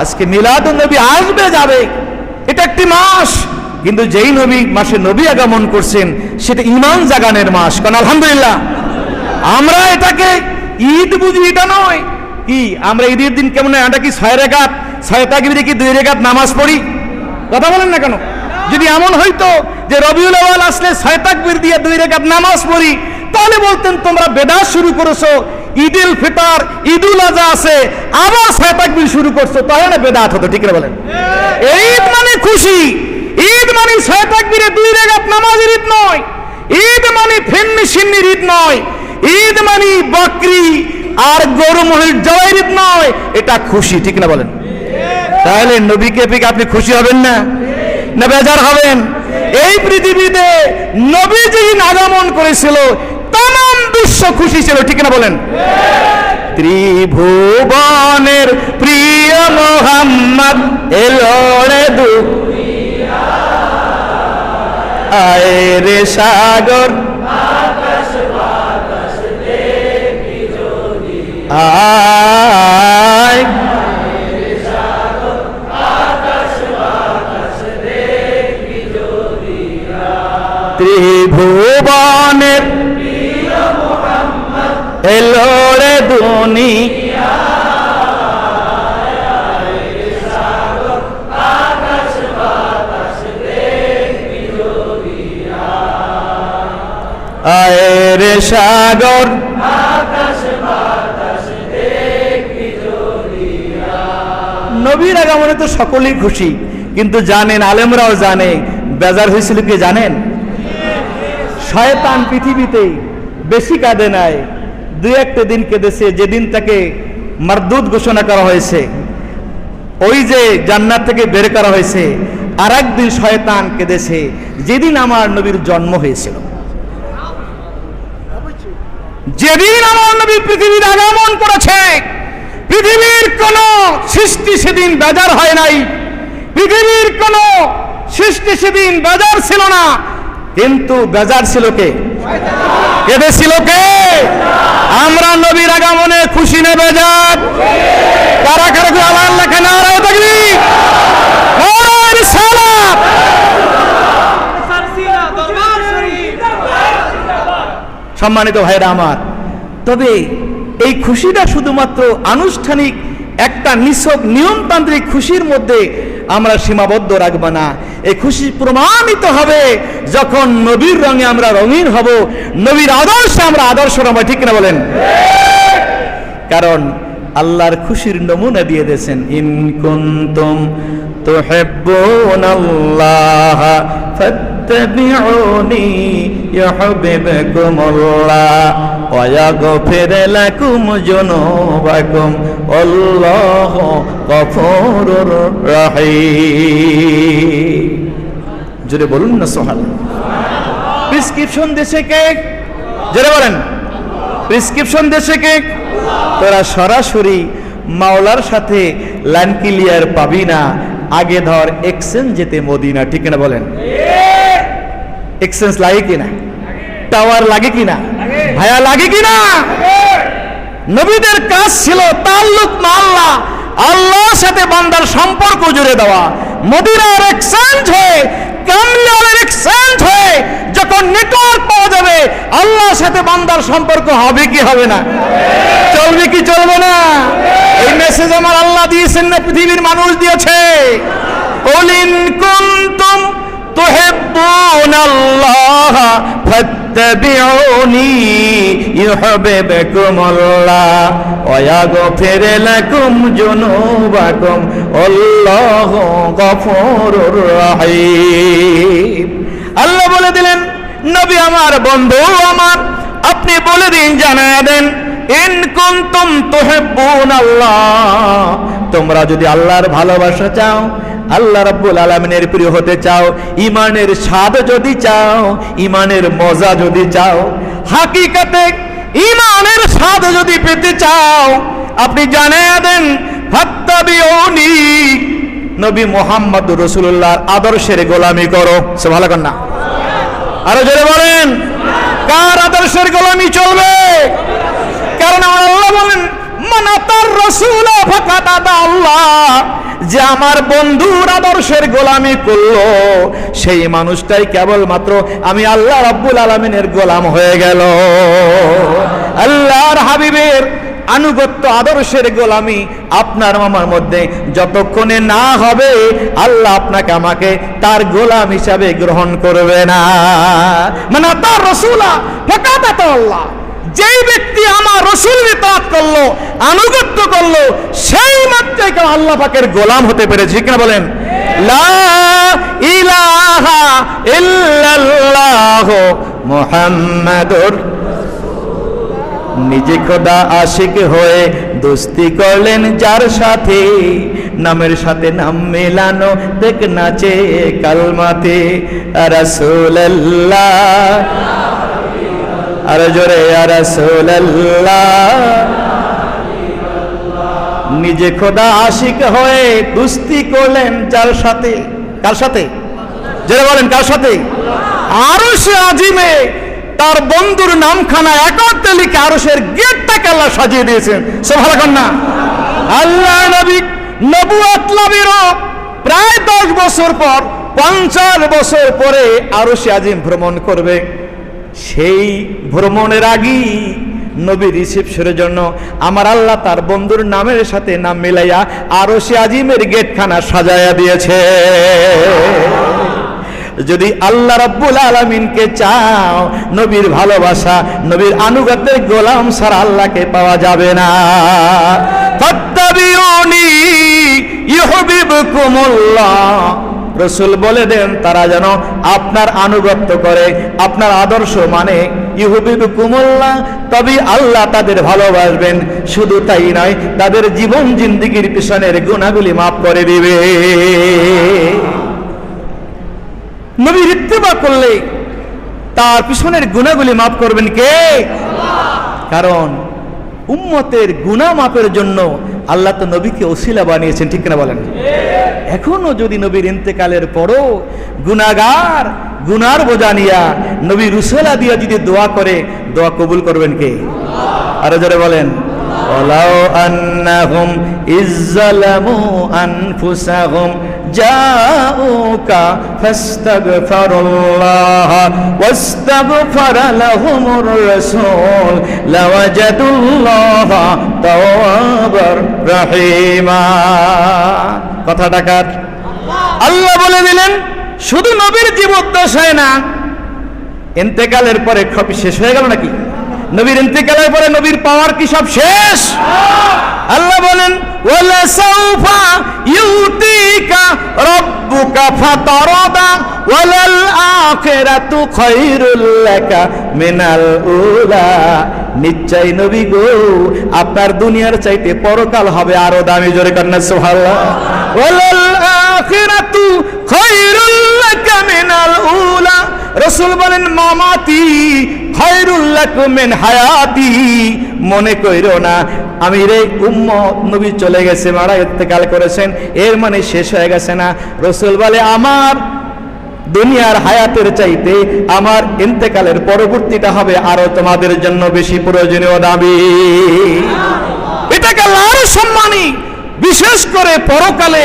আজকে মিলাদুন নবী আসবে, যাবে। এটা একটি মাস। কিন্তু যেই নবী মাসে নবী আগমন করছেন, সেটা ইমান জাগানের মাস। কারণ আলহামদুলিল্লাহ, আমরা এটাকে ঈদ বুঝি, এটা নয়। কি, আমরা ঈদের দিন কেমন এটা কি ছয় রেখাত, ছয় তাকবিরে কি দুই রেখাত নামাজ পড়ি? কথা বলেন না কেন? যদি এমন হইতো যে রবিউল আসলে ছয় তাকবির দিয়ে দুই রেখাত নামাজ পড়ি, তাহলে বলতেন, তোমরা বেদাত শুরু করেছ ঈদুল ফিতর, ঈদুল আজহা আছে, আবার ছয় তাকবির শুরু করছ, তাহলে না বেদাত হতো, ঠিক বলেন? ঈদ মানে খুশি, ঈদ মানে ছয় তাকবিরে দুই রেখাত নামাজের ঈদ নয়, ঈদ মানে ফেন্নি সিন্নির ঈদ নয়, ঈদ মানে বকরি আর গরু মহির জবাইয়ের ঈদ নয়, এটা খুশি, ঠিক না বলেন? তাহলে নবীকে পেয়ে আপনি খুশি হবেন না? না বেজার হবেন? এই পৃথিবীতে নবী যেদিন আগমন করেছিল তাম বিশ্ব খুশি ছিল ঠিক না বলেন? ত্রিভুবনের প্রিয় মোহাম্মদ এলো রে দু আয় সাগর ত্রিভুবনের এলো দুনি আয় রে সাগর। নবীর আগমনে তো সকলেই খুশি, কিন্তু জানেন, আলেমরাও জানে। বেজার হয়েছিল কি জানেন? শয়তান পৃথিবীতে বেশি কাঁদে নাই। দুই একটা দিন কেঁদেছে, যেদিন তাকে মারদুদ ঘোষণা করা হয়েছে। ওই যে জান্নাত থেকে বের করা হয়েছে আর একদিন শয়তান কেঁদেছে, যেদিন আমার নবীর জন্ম হয়েছিল। যেদিন আমার নবী পৃথিবীর আগমন করেছে, পৃথিবীর কোন সৃষ্টি সেদিন বেজার হয় নাই। পৃথিবীর কোন সৃষ্টি সেদিন বেজার ছিল না, কিন্তু বেজার ছিল কে? কেঁদে ছিল কে আমরা নবীর আগমনে খুশি নেবে বেজার কারা কারা আল্লাহ লেখে না রায় শরীফ সম্মানিত ভাইরা আমার, তবে এই খুশিটা শুধুমাত্র আনুষ্ঠানিক একটা নিছক নিয়মতান্ত্রিক খুশির মধ্যে আমরা সীমাবদ্ধ রাখব না। এই খুশি প্রমাণিত হবে যখন নবীর রঙে আমরা রঙিন হব, নবীর আদর্শে আমরা আদর্শ রঙ ঠিক না বলেন? কারণ আল্লাহর খুশির নমুনা দিয়ে দিয়েছেন, ইন কুনতুম তুহিব্বুনাল্লাহ ফাত্তাবিউনি ইউহিব্বুকুমুল্লাহ। ইয়াগফির লাকুম যুনুবাকুম আল্লাহু গফুরুর রহিম। জোরে বলুন না সোহাল প্রেসক্রিপশন দেশে কে? জোরে বলেন। প্রেসক্রিপশন দেশে কে? তোরা সরাসরি মাওলার সাথে লাইন ক্লিয়ার পাবি না। আগে ধর এক্সচেঞ্জ যেতে মদিনা, ঠিক না বলেন? এক্সচেঞ্জ লাগে কিনা? টাওয়ার লাগে কিনা? ভাইয়া লাগে কি না নবীদের কাজ ছিল তাল্লুক মাল্লা, আল্লাহর সাথে বান্দার সম্পর্ক জুড়ে দেওয়া। মদিনার এক্সচেঞ্জ হয়ে কামলিয়ালের এক্সচেঞ্জ হয়ে যখন নেটওয়ার্ক পাওয়া যাবে, আল্লাহর সাথে বান্দার সম্পর্ক হবে কি হবে না? চলবে কি চলবে না? এই মেসেজ আমার আল্লাহ দিয়েছেন না, পৃথিবীর মানুষ দিয়েছে। কলিন কুন্তুম তুহিব্বুনাল্লাহ, ফাত ইত্তাবিউনি ইউহিব্বুকুমুল্লাহ বেকুম ইয়াগফির লাকুম যুনুবাকুম, আল্লাহু গফুরুর রহিম। আল্লাহ বলে দিলেন, নবী আমার, বন্ধু আমার, আপনি বলে দিন, জানায় দেন, ইন কুনতুম তুহিব্বুন আল্লাহ তোমরা যদি আল্লাহর ভালোবাসা চাও আল্লাহ রাব্বুল আলামিনের প্রিয় হতে চাও ইমানের স্বাদ যদি চাও ইমানের মজা যদি চাও, হাকিকাতে ইমানের স্বাদ যদি পেতে চাও, আপনি জানিয়ে দেন ফাত্তাবিউনি, নবী মোহাম্মদ রসুল্লাহর আদর্শের গোলামি করো। সে ভালো না আরও জোরে বলেন, কার আদর্শের গোলামি চলবে? কারণ আল্লাহ বলেন, মানাতার রসুল ফাকাত আল্লাহ। যে আমার বন্ধুর আদর্শের গোলামি করল, সেই মানুষটাই কেবলমাত্র আমি আল্লাহ রাব্বুল আলমিনের গোলাম হয়ে গেল। আল্লাহর হাবিবের আনুগত্য আদর্শের গোলামি আপনার মামার মধ্যে যতক্ষণে না হবে, আল্লাহ আপনাকে আমাকে তার গোলাম হিসাবে গ্রহণ করবে না। মানে তার রসুলা ফকাত আল্লাহ। যেই ব্যক্তি আমার রসুল ইতাত করল, আনুগত্য করল, সেই মাত্রায় কেউ আল্লাহ পাকের গোলাম হতে পেরেছে কিনা বলেন? লা ইলাহা ইল্লাল্লাহ মুহাম্মাদুর নিজে খোদা আশিক হয়ে দোস্তি করলেন যার সাথে, নামের সাথে নাম মেলানো দেখ নাচে কালমাতে, রাসূলুল্লাহ। আর জোরে রাসূলুল্লাহ। নিজে খোদা আশিক হয়ে দুস্তি করলেন যার সাথে, কার সাথে? যারা বলেন, কার সাথে? আরও সে আজিমে তার বন্ধুর নামখানা একাত্তে লিখে আরশের গেটটাকে আল্লাহ সাজিয়ে দিয়েছেন। সোভালাখন না? আল্লাহ নবী নবুয়াত লাভেরও প্রায় দশ বছর পর, পঞ্চাশ বছর পরে আরও সে আজিম ভ্রমণ করবে। সেই ভ্রমণের আগেই নবী রিসেপশনের জন্য আমার আল্লাহ তার বন্ধুর নামের সাথে নাম মিলাইয়া আরও সে আজিমের গেটখানা সাজায়া দিয়েছে। যদি আল্লাহ রাব্বুল আলমিনকে চাও, নবীর ভালোবাসা, নবীর আনুগত্যের গোলাম ছাড়া আল্লাহকে পাওয়া যাবে না। ফাত্তাবিউনি ইউহিব্বুকুমুল্লাহ। রসুল বলে দেন, তারা যেন আপনার আনুগত্য করে, আপনার আদর্শ মানে ইহুবিব কুমল্লা তবে আল্লাহ তাদের ভালোবাসবেন। শুধু তাই নয়, তাদের জীবন জিন্দিগির পিছনের গুণাগুলি মাফ করে দিবে। নবীর ইত্তেবা করলে তার পিছনের গুণাগুলি মাফ করবেন কে? কারণ উম্মতের গুণা মাপের জন্য আল্লাহ তো নবীকে ওসিলা বানিয়েছেন ঠিক কিনা বলেন এখনো যদি নবীর ইন্তেকালের পরও গুনাগার গুনার বোঝা নিয়া নবী রুসেলা দিয়া যদি দোয়া করে দোয়া কবুল করবেন কে আরো জোরে বলেন ولو أنهم إذ ظلموا أنفسهم جاءوك فاستغفروا الله واستغفر لهم الرسول لوجدوا الله توابا رحيما কথা টাকার আল্লাহ বলে দিলেন শুধু নবীর জীবদ্দশায় না ইন্তেকালের পরে খপি শেষ হয়ে গেল নাকি নবীর ইন্তেকালের পরে নবীর পাওয়ার কি সব শেষ? আল্লাহ বলেন, ওয়ালা সাউফা ইউতিকা রাব্বুকা ফাতারাদা, ওয়ালাল আখিরাতু খায়রুল লাকা মিনাল উলা। নিশ্চয় নবী গো, আপনার দুনিয়ার চাইতে পরকাল হবে আরও দামি, জোরে কন্যা সুবহানাল্লাহ। রসুল বলেন মামাতি খৈরুল্লাকুমেন হায়াতি। মনে কইরো না আমি রে উম্ম নবী চলে গেছে মারা ইত্তেকাল করেছেন এর মানে শেষ হয়ে গেছে না। রসুল বলে আমার দুনিয়ার হায়াতের চাইতে আমার ইন্তেকালের পরবর্তীটা হবে আরও তোমাদের জন্য বেশি প্রয়োজনীয় দাবি। এটাকে আরও সম্মানী। বিশেষ করে পরকালে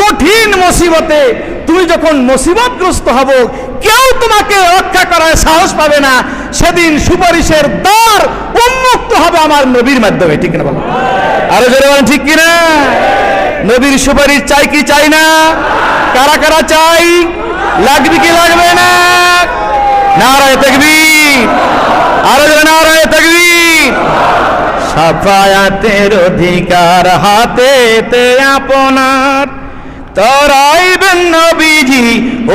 কঠিন মুসিবতে তুমি যখন মুসিবতগ্রস্ত হব, কেউ তোমাকে রক্ষা করার সাহস পাবে না। সেদিন সুপারিশের দ্বার উন্মুক্ত হবে আমার নবীর মাধ্যমে, ঠিক না বলো? আরও জোরে বলেন, ঠিক কিনা? নবীর সুপারিশ চাই কি চাই না? কারা কারা চাই? লাগবে কি লাগবে না? নারায় তকবীর। আরও জোরে, নারায় তকবীর। সাফায়াতের অধিকার হাতে তে আপনার তরাইবেন নবীজি,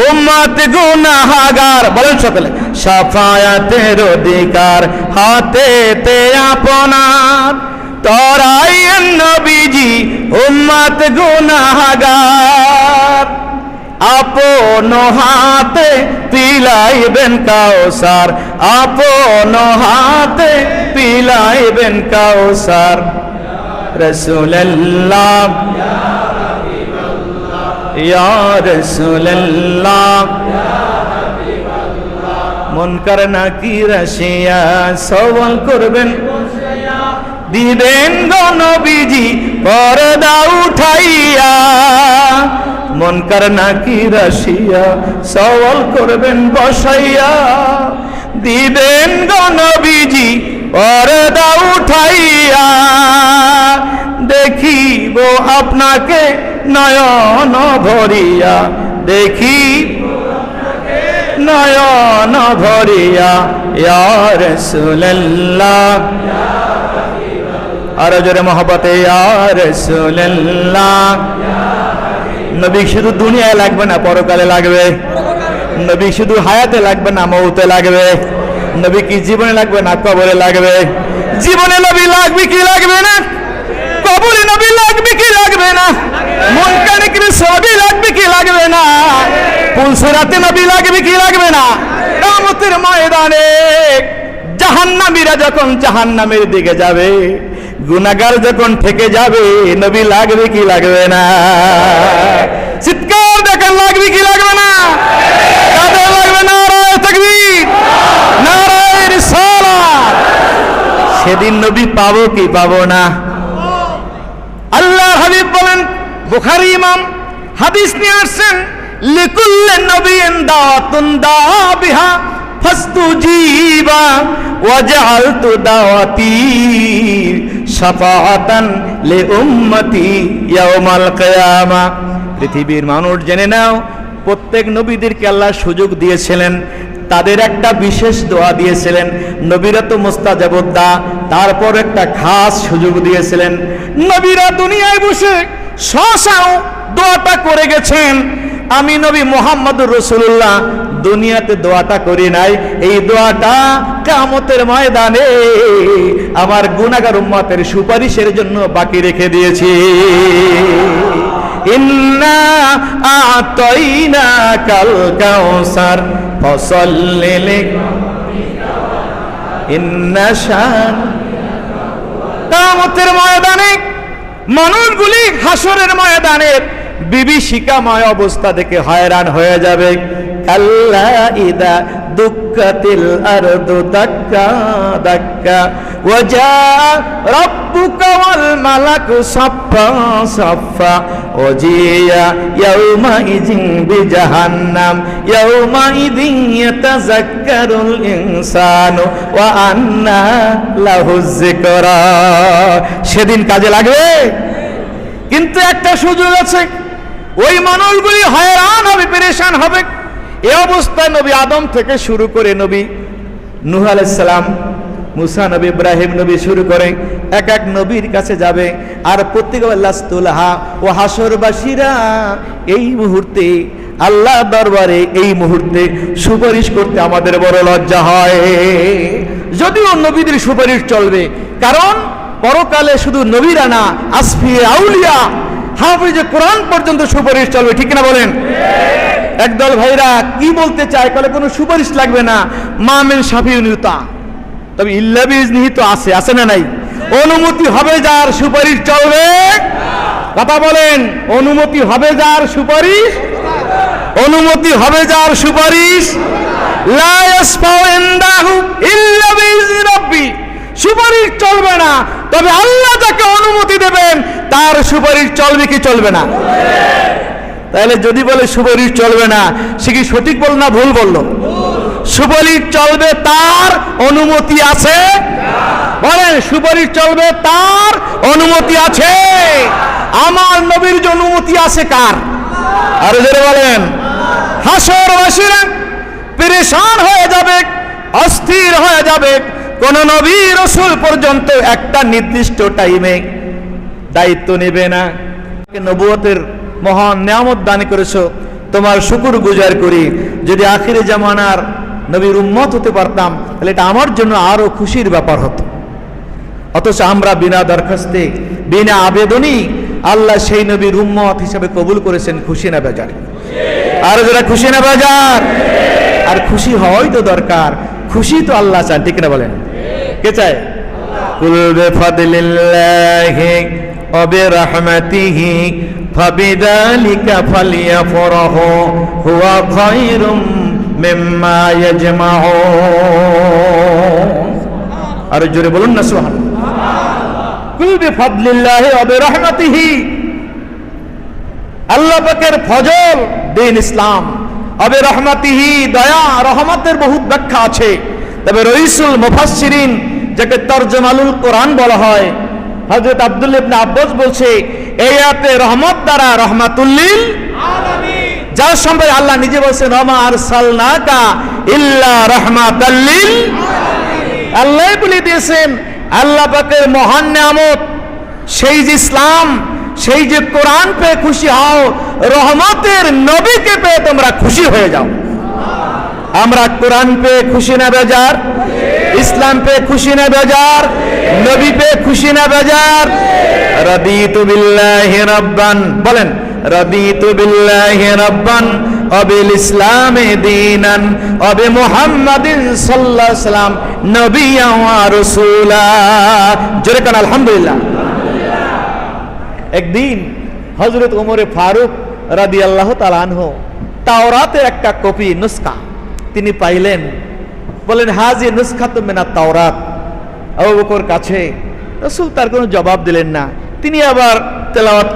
উম্মত গুনাহাগার। বলেন সকলে, সাফায়াতের অধিকার হাতে তে আপনার তরাইয়েন নবীজি, উম্মত গুনাহাগার। আপন হাতে পিলাইবেন কাউসার, আপন হাতে পিলাইবেন কাউসার। রসুল্লাহ ইয়া রসুল্লাহ মন কর না কি রসিয়া সওয়াল করবেন? দিবেন গো নবীজি পর্দা উঠাইয়া মনকার নাকি রাশিয়া, সওয়াল করবেন বসাইয়া। দিবেন গণবিজি পরদা উঠাইয়া। দেখিব আপনাকে নয়ন ভরিয়া। দেখি নয়ন ভরিয়া। ইয়া রাসূলুল্লাহ। আরও জোরে মহব্বতে নবী শুধু দুনিয়ায় লাগবে না, পরকালে লাগবে। নবী শুধু হায়াতে লাগবে না, মৌতে লাগবে। নবী কি জীবনে লাগবে না, কবরে লাগবে? জীবনে নবী লাগবে কি লাগবে না? কবরে নবী লাগবে কি লাগবে না? মন কানে কি সবই লাগবে কি লাগবে না? পুলসরাতে নবী লাগবে কি লাগবে না? কামতের ময়দানে জাহান্নামীরা যখন জাহান্নামের দিকে যাবে গুনাগার যখন থেকে যাবে, নবী লাগবে কি লাগবে না? চিৎকার দেখেন, লাগবে কি লাগবে না? কাদের লাগবে? নারায় তাকবীর, নারায় রিসালাত। সেদিন নবী পাবো কি পাবো না? আল্লাহ হাবিব বলেন, বুখারী ইমাম হাদিস নিয়ে আসছেন, লিকুল্লি নবিয়িন দাওয়াতুন দাবিহা ফাস্তুজিবা ওয়াজআলতু দাওয়াতি। শাফাআতান লি উম্মতি ইয়াউমাল কিয়ামা। পৃথিবীর মানুষ জেনে নাও, প্রত্যেক নবীদেরকে আল্লাহ সুযোগ দিয়েছিলেন, তাদের একটা বিশেষ দোয়া দিয়েছিলেন, নবীরা তো মোস্তাজাবুদ্দা তারপর একটা খাস সুযোগ দিয়েছিলেন। নবীরা দুনিয়ায় বসে শশাও দোয়াটা করে গেছেন। আমি নবী মোহাম্মদুর রসুল্লাহ দুনিয়াতে দোয়াটা করি নাই, এই দোয়াটা কামতের ময়দানে আমার গুনাগার উম্মতের সুপারিশের জন্য বাকি রেখে দিয়েছি। ফসল্লি ইন্না শান। কামতের ময়দানে, মানুষগুলি হাসরের ময়দানের বিভীষিকাময় অবস্থা দেখে হয়রান হয়ে যাবে। কাল্লা ইদা দুঃখাতিল আরদু দাক্কা দাক্কা। ওয়াজা রাব্বুকা ওয়াল মালাকু সাফফা সাফফা। ওজিয়া ইয়াউমা ইযিন বিজাহান্নাম। ইয়াউমা ইযিন ইয়াতাযাক্কারুল ইনসানু। ওয়া আন্না লাহু যিকরা। সেদিন কাজে লাগবে। কিন্তু একটা সুযোগ আছে। ওই মানুষগুলি হয়রান হবে, পেরেশান হবে। এ অবস্থায় নবী আদম থেকে শুরু করে নবী নুহ আলাইসালাম মুসা নবী ইব্রাহিম নবী শুরু করে এক এক নবীর কাছে যাবে। আর প্রত্যেক লাস্তুলহা ও হাসরবাসীরা এই মুহূর্তে, আল্লাহ দরবারে এই মুহূর্তে সুপারিশ করতে আমাদের বড় লজ্জা হয়। যদিও নবীদের সুপারিশ চলবে, কারণ পরকালে শুধু নবীরা না আসফি আউলিয়া, হাফিজ কোরআন পর্যন্ত সুপারিশ চলবে, ঠিক না বলেন? একদল ভাইরা কি বলতে চায় কলে কোনো সুপারিশ লাগবে না। মামেন সাফি নিউতা তবে ইল্লাবিজ নিহিত আছে আছে না নাই? অনুমতি হবে যার সুপারিশ চলবে। কথা বলেন, অনুমতি হবে যার সুপারিশ? অনুমতি হবে যার সুপারিশ? সুপারিশ চলবে না, তবে আল্লাহ যাকে অনুমতি দেবেন, তার সুপারিশ চলবে কি চলবে না? তাহলে যদি বলে সুপারিশ চলবে না, সে কি সঠিক বল না ভুল বলল? সুপারিশ চলবে, তার অনুমতি আছে। বলেন সুপারিশ চলবে, তার অনুমতি আছে। আমার নবীর অনুমতি আছে কার? আরও জোরে বলেন। হাসর হাসরবাসীরা পেরেশান হয়ে যাবে, অস্থির হয়ে যাবে। কোন নবী রসুল পর্যন্ত একটা নির্দিষ্ট টাইমে দায়িত্ব নেবে না। নবুয়তের মহান নিয়ামত দান করেছ, তোমার শুকুর গুজার করি। যদি আখিরে জামানার নবীর উম্মত হতে পারতাম, তাহলে এটা আমার জন্য আরও খুশির ব্যাপার হতো। অথচ আমরা বিনা দরখাস্তে, বিনা আবেদনই আল্লাহ সেই নবীর উম্মত হিসাবে কবুল করেছেন, খুশি না বেজার। আর যারা খুশি না বাজার, আর খুশি হওয়াই তো দরকার, খুশি তো আল্লাহ চান, ঠিক না বলেন? কে চায়? কুল বিফাদিল্লাহি ওয়া বিরহমাতিহি ফাবিযালিকা ফালিয়াফরাহু, হুয়া খায়রুম মিম্মা ইয়াজমাউন আর জোরে বলুন না, সুবহানাল্লাহ। কুল বিফাদলিল্লাহি ওয়া বিরহমাতিহি। আল্লাহ পাকের ফজল দিন ইসলাম। অবে রহমাতিহি দয়া, রহমতের বহুত ব্যাখ্যা আছে। তবে রইসুল মুফাসসিরিন, যাকে তরজমালুল কোরআন বলা হয়, হযরত আব্দুল ইবনে আব্বাস বলছে এই আয়াতে রহমত দ্বারা রহমাতুল্লিল যার সম্পর্কে আল্লাহ নিজে বলছেন রমা আর সালনাকা ইল্লা রহমাতাল্লিল আল্লাহ বলে দিয়েছেন আল্লাহ পাকের মহান নিয়ামত সেই যে ইসলাম সেই যে কোরআন পেয়ে খুশি হও রহমতের নবীকে পেয়ে তোমরা খুশি হয়ে যাও। আমরা কোরআন পেয়ে খুশি না বেজার ইসলাম পেয়ে খুশি না বেজার নবী পেয়ে খুশি না বেজার? রাদিতু বিল্লাহি রাব্বান। বলেন, রাদিতু বিল্লাহি রাব্বান, অবিল ইসলামে দীনান, অবে মুহাম্মাদিন সাল্লাল্লাহু সাল্লাম নবিয়্যা ওয়া রাসূলা। জোরে কান, আলহামদুলিল্লাহ। একদিন হজরত ওমরে ফারুক রাদি আল্লাহ তালানহ তাওরাতের একটা কপি নুস্কা তিনি পাইলেন। বলেন, হাজি নুস্খা তো মেনা তাওরাত। আবু বকর কাছে, রসুল তার কোনো জবাব দিলেন না। তিনি আবার তেলাওয়াত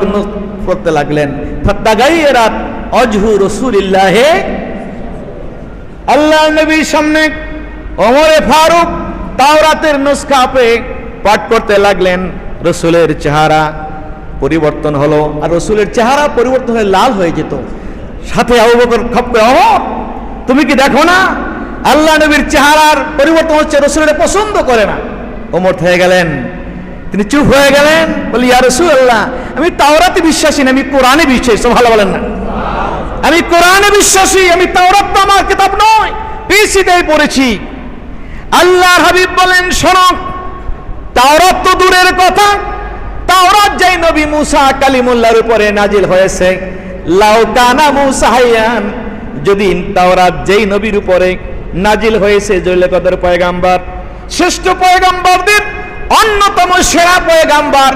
করতে লাগলেন। ফাত্তাগাইয়েরাত অজহু রসুলিল্লাহে আল্লাহ নবীর সামনে ওমরে ফারুক তাওরাতের নুস্খা পেয়ে পাঠ করতে লাগলেন। রসুলের চেহারা পরিবর্তন হলো আর রসুলের চেহারা পরিবর্তন হয়ে লাল হয়ে যেত। সাথে আবু বকর খপ করে, অমর, তুমি কি দেখো না? আল্লাহ নবীর চেহারার পরিবর্তন হচ্ছে, রসুলের পছন্দ করে না। ওমর হয়ে গেলেন। তিনি চুপ হয়ে গেলেন, বলি, ইয়া রসুল আল্লাহ আমি তাওরাতে বিশ্বাসী না, আমি কোরআনে বিশ্বাসী। সব ভালো বলেন না। আমি কোরআনে বিশ্বাসী, আমি তাওরাত আমার কিতাব নয় পিসিতেই পড়েছি। আল্লাহর হাবিব বলেন, শোনো, তাওরাত তো দূরের কথা, তাওরাত যাই নবী মুসা কালিমুল্লাহর উপরে নাজিল হয়েছে, লাউ কানা মুসা হাইয়ান, যদি তাওরাত যেই নবীর উপরে নাজিল হয়েছে জৈলকদের পয়গাম্বার শ্রেষ্ঠ পয়গাম্বারদের অন্যতম সেরা পয়গাম্বার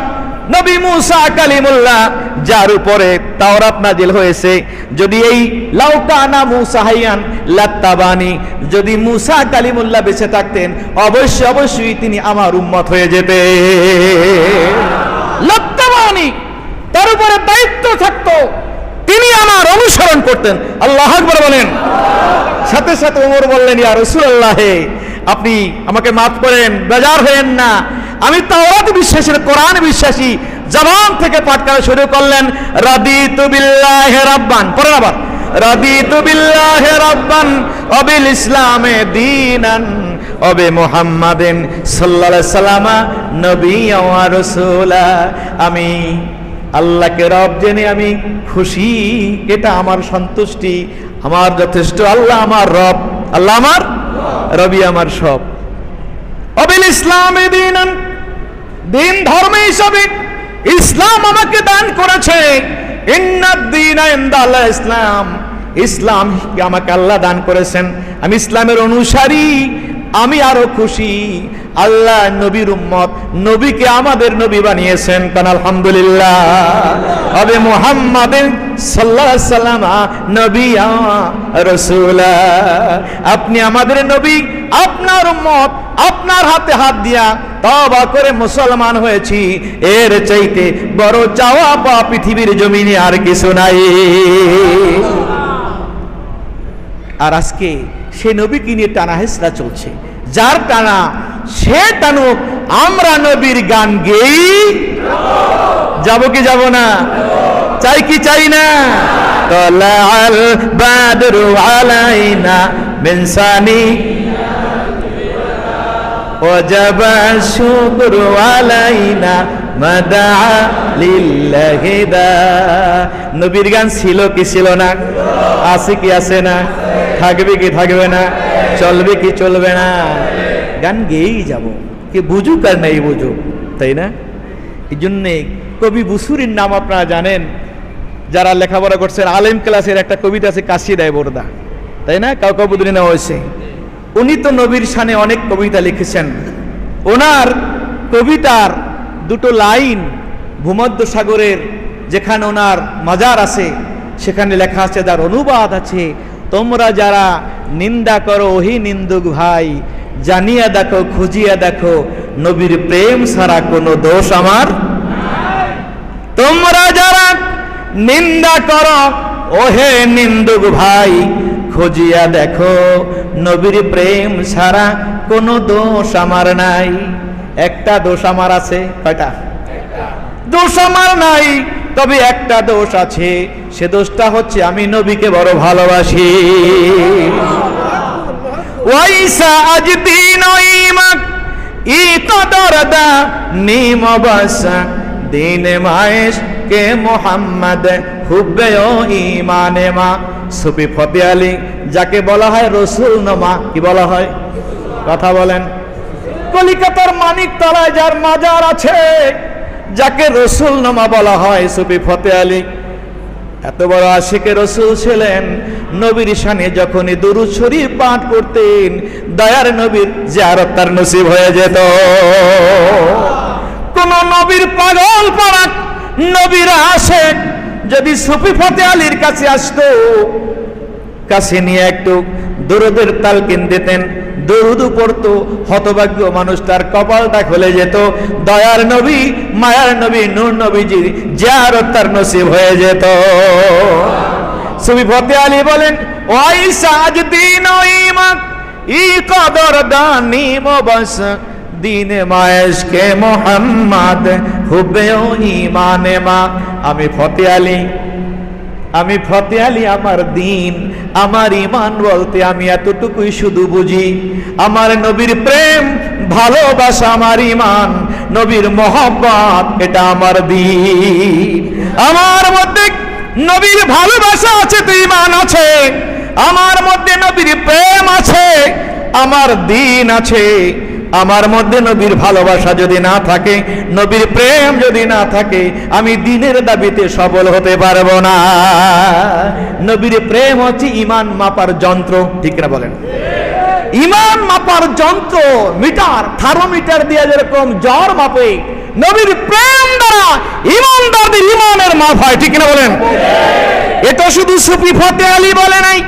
নবী মুসা কালিমুল্লাহ, যার উপরে তাওরাত নাজিল হয়েছে। যদি এই লাউকানা মুসা হাইয়ান লাত্তাবানি, যদি মুসা কালিমুল্লাহ বেঁচে থাকতেন, অবশ্যই অবশ্যই তিনি আমার উম্মত হয়ে যেতে লাত্তাবানি, তার উপরে দায়িত্ব থাকতো, তিনি আমার অনুসরণ করতেন। আল্লাহ আকবর বলেন। সাথে সাথে ওমর বললেন, ইয়া রসুল্লাহ আপনি আমাকে মাফ করেন, বেজার হয়েন না। আমি তাওরাত বিশ্বাসী, কোরআন বিশ্বাসী, জবান থেকে পাঠ করা শুরু করলেন, রাদিতু বিল্লাহি রাব্বান পড়েন আবার, রাদিতু বিল্লাহি রাব্বান, অবিল ইসলামে দীনান, অবে মুহাম্মাদিন আলাইহি সাল্লামা ওয়া রাসূলা আমি আল্লাহকে রব জেনে আমি খুশি, এটা আমার সন্তুষ্টি, আমার যথেষ্ট, আল্লাহ আমার রব, আল্লাহ আমার রবি আমার সব। অবিল ইসলামে দিন দিন ধর্ম হিসাবে ইসলাম আমাকে দান করেছে। ইসলাম ইসলাম আমাকে আল্লাহ দান করেছেন। আমি ইসলামের অনুসারী আমি আরও খুশি। আল্লাহ নবীর উম্মত, নবীকে আমাদের নবী বানিয়েছেন কান? আলহামদুলিল্লাহ। হবে রসুলা। আপনি আমাদের নবী, আপনার উম্মত, আপনার হাতে হাত দিয়া তবা করে মুসলমান হয়েছি। এর চাইতে বড় চাওয়া পা পৃথিবীর জমিনে আর কিছু নাই। আর আজকে সে নবীকে নিয়ে টানা হেসরা চলছে যার টানা সে টানুক আমরা নবীর গান গেই যাব কি যাব না চাই কি চাই না তলাল বাদরু আলাইনা মিনসানি وجب الشكر علينا مدعا لله دا নবীর গান ছিল কি ছিল না? আছে কি আছে না? থাকবে কি থাকবে না? চলবে কি চলবে না? গান গেয়েই যাব। কি বুঝুক আর নাই বুঝুক, তাই না? এই জন্যে কবি বুসুরির নাম আপনারা জানেন, যারা লেখাপড়া করছেন, আলেম ক্লাসের একটা কবিতা আছে, কাশি দেয় বোরদা। তাই না? কাউ কাউ বুদুরি নেওয়া হয়েছে। উনি তো নবীর শানে অনেক কবিতা লিখেছেন। ওনার কবিতার দুটো লাইন ভূমধ্য সাগরের যেখানে ওনার মাজার আছে, সেখানে লেখা আছে, তার অনুবাদ আছে, তোমরা যারা নিন্দা করো, ওহি নিন্দুক ভাই, জানিয়া দেখো, খুঁজিয়া দেখো, নবীর প্রেম ছাড়া কোনো দোষ আমার তোমরা যারা নিন্দা কর, ওহে নিন্দুক ভাই, খুঁজিয়া দেখো, নবীর প্রেম ছাড়া কোনো দোষ আমার নাই। একটা দোষ আমার আছে। কয়টা? দোষ আমার নাই, তবে একটা দোষ আছে। সে দোষটা হচ্ছে আমি নবীকে বড় ভালোবাসি। ওয়াইসা আজ দিন ই কদর নিম বাসা দিন মায়েশ কে মোহাম্মদ, হুব্বে ও ইমানে মা। সুফি ফতে আলী, যাকে বলা হয় রসুল নমা কি বলা হয়? কথা বলেন। কলিকাতার মানিক তলায় যার মাজার আছে, যাকে রসুল নামা বলা হয় সুফি ফতে আলী। এত বড় আশিকে রসুল ছিলেন, নবীর শানে যখনই দুরুদ শরীফ পাঠ করতেন, দয়ার নবীর জিয়ারত তার নসিব হয়ে যেত। কোন নবীর পাগল পাড়া নবীর আসে যদি সুফি ফতে আলীর কাছে আসতো, কাছে নিয়ে একটু দরুদের তালকিন দিতেন দরুদ পড়তো, হতভাগ্য মানুষ তার কপালটা খুলে যেত। দয়ার নবী, মায়ার নবী, নূর নবীজির জিয়ারত তার নসিব হয়ে যেত। সুবি ফতে আলী বলেন, ওয়াই সাজ দিন ইমাক ই কদর দানি মবস দিনে মায়েশ কে মোহাম্মদ হুবে ও ইমানে মা। আমি ফতে আলী আমি ফতে আলী আমার দিন, আমার ইমান বলতে আমি এতটুকুই শুধু বুঝি। আমার নবীর প্রেম, ভালোবাসা, আমার ইমান নবীর মহব্বত, এটা আমার দিন। আমার মধ্যে নবীর ভালোবাসা আছে তো ইমান আছে। আমার মধ্যে নবীর প্রেম আছে, আমার দিন আছে। আমার মধ্যে নবীর ভালোবাসা যদি না থাকে, নবীর প্রেম যদি না থাকে, আমি দিনের দাবিতে সবল হতে পারব না। নবীর প্রেম হচ্ছে ইমান মাপার যন্ত্র, ঠিক না বলেন? ইমান মাপার যন্ত্র, মিটার থার্মোমিটার দিয়ে যেরকম জ্বর মাপে, নবীর প্রেম দ্বারা ইমানদারদের ইমানের মাপ হয়, ঠিক না বলেন? এটা শুধু সুফি ফতে আলী বলে নাই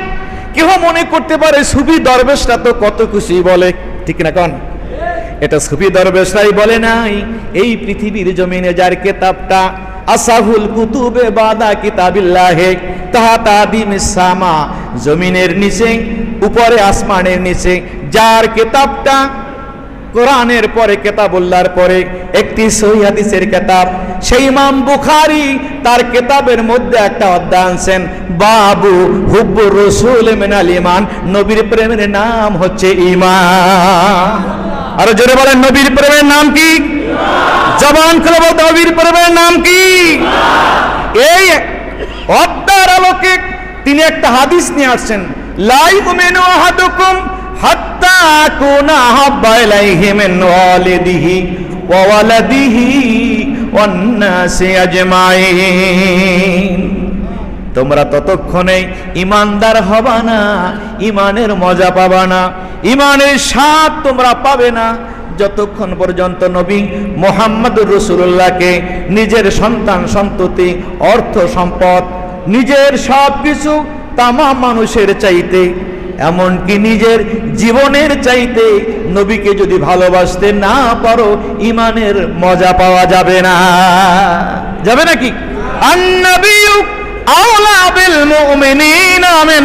কেউ মনে করতে পারে সুফি দরবেশরা তো কত খুশি বলে, ঠিক না কন? এটা সুফি দরবেশরাই বলে নাই, এই পৃথিবীর জমিনে যার কেতাবটা, আসাহুল কুতুবে বাদা কিতাবিল্লাহে, তাহা তাদিম সামা জমিনের নিচে, উপরে আসমানের নিচে, যার কেতাবটা কোরআনের পরে কেতাবুল্লার পরে, একটি সহি কেতাব, সেই ইমাম বুখারী তার কেতাবের মধ্যে একটা অধ্যায় আনছেন, বাবু হুব্বুর রসুল মিনাল ইমান নবীর প্রেমের নাম হচ্ছে ইমান আরও জোরে বলেন, নবীর প্রেমের নাম কি? জবান খুলে বলতে নবীর প্রেমের নাম কি? এই অধ্যায়ের আলোকে তিনি একটা হাদিস নিয়ে আসছেন লাই উমেনু আহাদুকুম হাত্তা কুনা হাব্বা ইলাইহি মিন ওয়ালিদিহি ওয়া ওয়ালাদিহি ওয়ান নাসি আজমাইন। তোমরা ততক্ষণে ইমানদার হবা না, ইমানের মজা পাবা না। ইমানের স্বাদ তোমরা পাবে না। যতক্ষণ পর্যন্ত নবী মোহাম্মদুর রসুল্লাহকে নিজের সন্তান সন্ততি, অর্থ সম্পদ, নিজের সব কিছু তামা মানুষের চাইতে, এমনকি নিজের জীবনের চাইতে নবীকে যদি ভালোবাসতে না পারো, ইমানের মজা পাওয়া যাবে না। যাবে নাকি? আন্নবিয়ু আওলা বিল মুমিনিনা মিন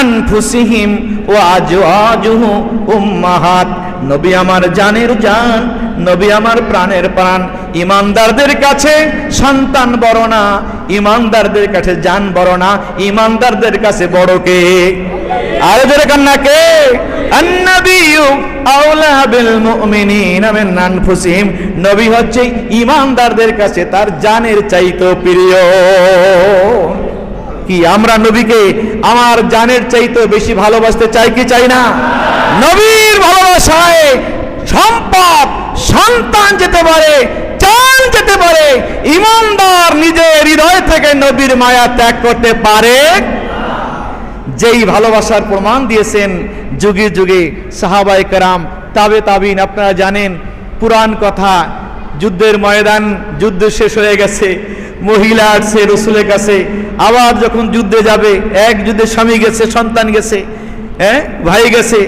আনফুসিহিম ওয়া আজওয়াজুহু উম্মাহাত। নবী আমার জানের জান, নবী আমার প্রাণের প্রাণ। ইমানদারদের কাছে সন্তান বড় না, ইমানদারদের কাছে জান বড় না, ইমানদারদের কাছে বড় কে? আর জোরে কান্না কে? নবী হচ্ছে ইমানদারদের কাছে তার জানের চাইতো প্রিয়। কি? আমরা নবীকে আমার জানের চাইতে বেশি ভালোবাসতে চাই কি চাই না? নবীর ভালোবাসায় সম্পদ, সন্তান যেতে পারে চান যেতে পারে, ইমানদার নিজের হৃদয় থেকে নবীর মায়া ত্যাগ করতে পারে। যেই ভালোবাসার প্রমাণ দিয়েছেন যুগে যুগে সাহাবাই কারাম, তাবে তাবিন, আপনারা জানেন, পুরাণ কথা, যুদ্ধের ময়দান, যুদ্ধ শেষ হয়ে গেছে, মহিলা আসছে, রসুলের কাছে আবার যখন যুদ্ধে যাবে, এক যুদ্ধে স্বামী গেছে, সন্তান গেছে হ্যাঁ ভাই গেছে,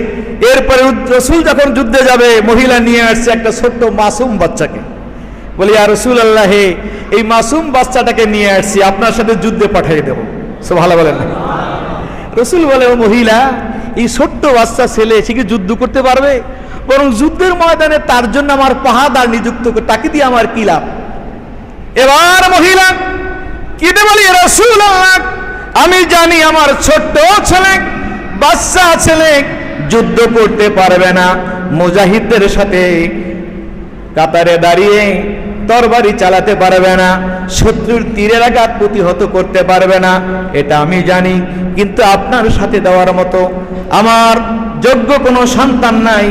এরপরে রসুল যখন যুদ্ধে যাবে, মহিলা নিয়ে আসছে একটা ছোট্ট মাসুম বাচ্চাকে। বলি আর রসুল আল্লাহে এই মাসুম বাচ্চাটাকে নিয়ে আসছি, আপনার সাথে যুদ্ধে পাঠিয়ে দেবো। সো ভালো বলেন না। রসুল বলে, ও মহিলা, এই ছোট্ট বাচ্চা ছেলে, সে কি যুদ্ধ করতে পারবে? বরং যুদ্ধের ময়দানে তার জন্য আমার পাহাদার নিযুক্ত তাকে দিয়ে আমার কি লাভ? এবার কিনে বলি রসুল আমি জানি আমার ছোট্ট ছেলে, বাচ্চা ছেলে যুদ্ধ করতে পারবে না। মুজাহিদদের সাথে কাতারে দাঁড়িয়ে তরবারি চালাতে পারবে না, শত্রুর তীরের আঘাত প্রতিহত করতে পারবে না, এটা আমি জানি। কিন্তু আপনার সাথে দেওয়ার মতো আমার যোগ্য কোনো সন্তান নাই,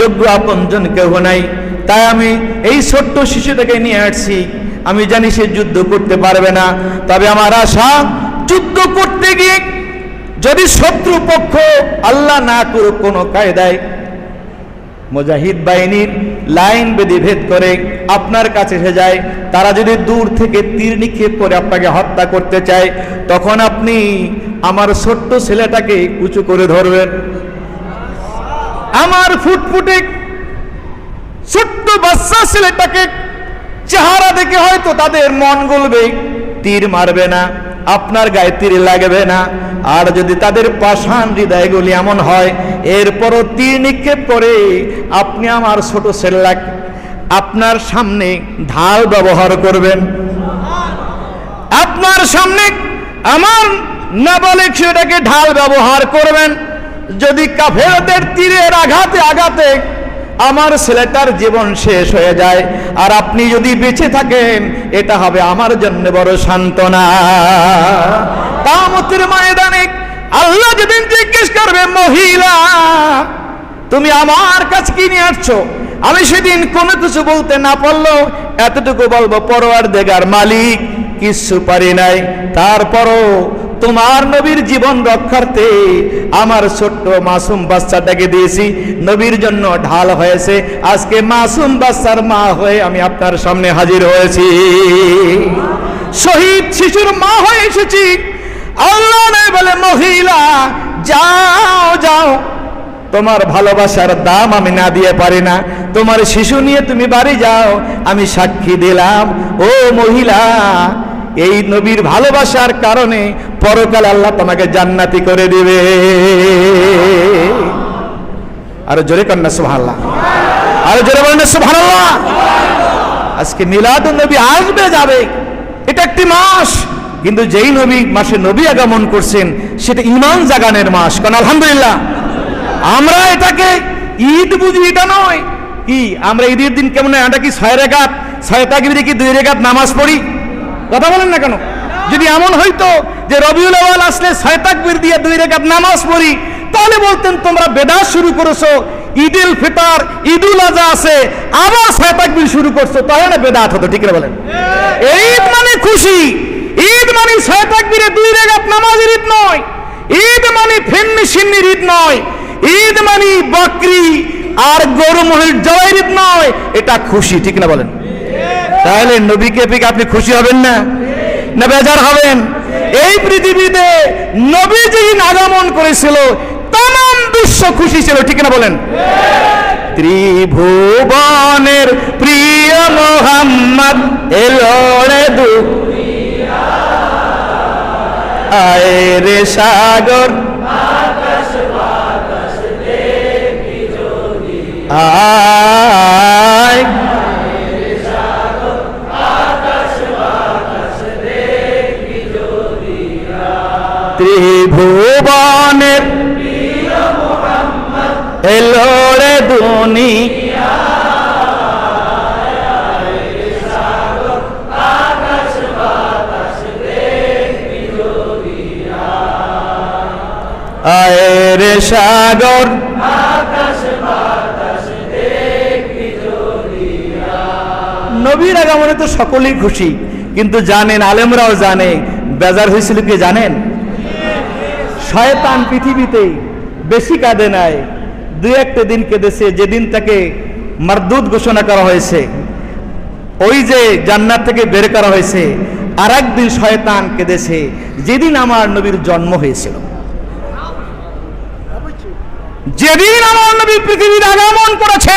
যোগ্য আপনজন কেউ নাই। তাই আমি এই ছোট্ট শিশুটাকে নিয়ে আসছি। আমি জানি সে যুদ্ধ করতে পারবে না, তবে আমার আশা, যুদ্ধ করতে গিয়ে যদি শত্রু পক্ষ আল্লাহ না করুক কোনো কায়দায়, মুজাহিদ বাহিনীর লাইন বেদি ভেদ করে আপনার কাছে এসে যায়, তারা যদি দূর থেকে তীর নিক্ষেপ করে আপনাকে হত্যা করতে চায়, তখন আপনি আমার ছোট্ট ছেলেটাকে উঁচু করে ধরবেন। আমার ফুটফুটে ছোট্ট বাচ্চা ছেলেটাকে চেহারা দেখে হয়তো তাদের মন গলবে, তীর মারবে না, আপনার গায়ে তীর লাগবে না। আর যদি তাদের পাষাণ হৃদয়গুলি এমন হয়, এরপরও তীর নিক্ষেপ করে, আপনি আমার ছোট ছেলেলা আপনার সামনে ঢাল ব্যবহার করবেন। আপনার সামনে আমার নাবালিক সেটাকে ঢাল ব্যবহার করবেন। যদি কাফেরদের তীরের আঘাতে আঘাতে আমার ছেলেটার জীবন শেষ হয়ে যায়। আর আপনি যদি বেঁচে থাকেন, এটা হবে আমার জন্য বড় সান্ত্বনা। কামতের ময়দানে আল্লাহ যেদিন জিজ্ঞেস করবে, মহিলা, তুমি আমার কাছে কি নিয়ে আসছো? আমি সেদিন কোনো কিছু বলতে না পারল এতটুকু বলব, পরোয়ার দেগার মালিক কিছু পারি নাই। তারপরও তোমার নবীর জীবন রক্ষার্থে আমার ছোট্ট মাসুম বাচ্চাটাকে দিয়েছি। নবীর জন্য ঢাল হয়েছে। আজকে মাসুম বাচ্চার মা হয়ে আমি আপনার সামনে হাজির হয়েছি। শহীদ শিশুর মা হয়ে এসেছি। আল্লাহ নেই বলে মহিলা, যাও যাও। তোমার ভালোবাসার দাম আমি না দিয়ে পারি না। তোমার শিশু নিয়ে তুমি বাড়ি যাও। আমি সাক্ষী দিলাম, ও মহিলা এই নবীর ভালোবাসার কারণে পরকাল আল্লাহ তোমাকে জান্নাতি করে দিবে। আরও জোরে কন্যা সুবহানাল্লাহ। আরও জোরে বলেন সুবহানাল্লাহ। আজকে মিলাদুন নবী আসবে, যাবে। এটা একটি মাস। কিন্তু যেই নবী মাসে নবী আগমন করছেন, সেটা ইমান জাগানের মাস। কারণ আলহামদুলিল্লাহ, আমরা এটাকে ঈদ বুঝি, এটা নয়। কি, আমরা ঈদের দিন কেমন এটা কি ছয় রেখাত, ছয় তাকবিরে কি দুই রেখাত নামাজ পড়ি? কথা বলেন না কেন? যদি এমন হইতো যে রবিউল আওয়াল আসলে ছয় দিয়ে দুই রেখাত নামাজ পড়ি, তাহলে বলতেন, তোমরা বেদাত শুরু করেছ, ঈদুল ফিতর, ঈদুল আজহা আছে, আবার ছয় তাকবির শুরু করছ, তাহলে না বেদাত হতো। ঠিক বলেন? ঈদ মানে খুশি, ঈদ মানে ছয় তাকবিরে দুই রেখাত নামাজের ঈদ নয়, ঈদ মানে ফেন্নি সিন্নির ঈদ নয়, ঈদ মানে বকরি আর গরু মহির জয়ের ঈদ নয়, এটা খুশি, ঠিক না বলেন? তাহলে নবীকে পেয়ে আপনি খুশি হবেন না? না বেজার হবেন? এই পৃথিবীতে নবী যেদিন আগমন করেছিল তাম বিশ্ব খুশি ছিল, ঠিক না বলেন? ত্রিভুবনের প্রিয় মোহাম্মদ এলোড়ে দু আয় রে সাগর আয় ত্রিভুবনের এলোড়ে দুনি আয়ের সাগর। নবীর আগমনে তো সকলেই খুশি, কিন্তু জানেন, আলেমরাও জানে, বেজার হয়েছিল কি জানেন? শয়তান পৃথিবীতে বেশি কাঁদে নাই। দুই একটা দিন কেঁদেছে, যেদিন তাকে মারদুদ ঘোষণা করা হয়েছে। ওই যে জান্নাত থেকে বের করা হয়েছে আর একদিন শয়তান কেঁদেছে, যেদিন আমার নবীর জন্ম হয়েছিল। যেদিন আমার নবী পৃথিবীর আগমন করেছে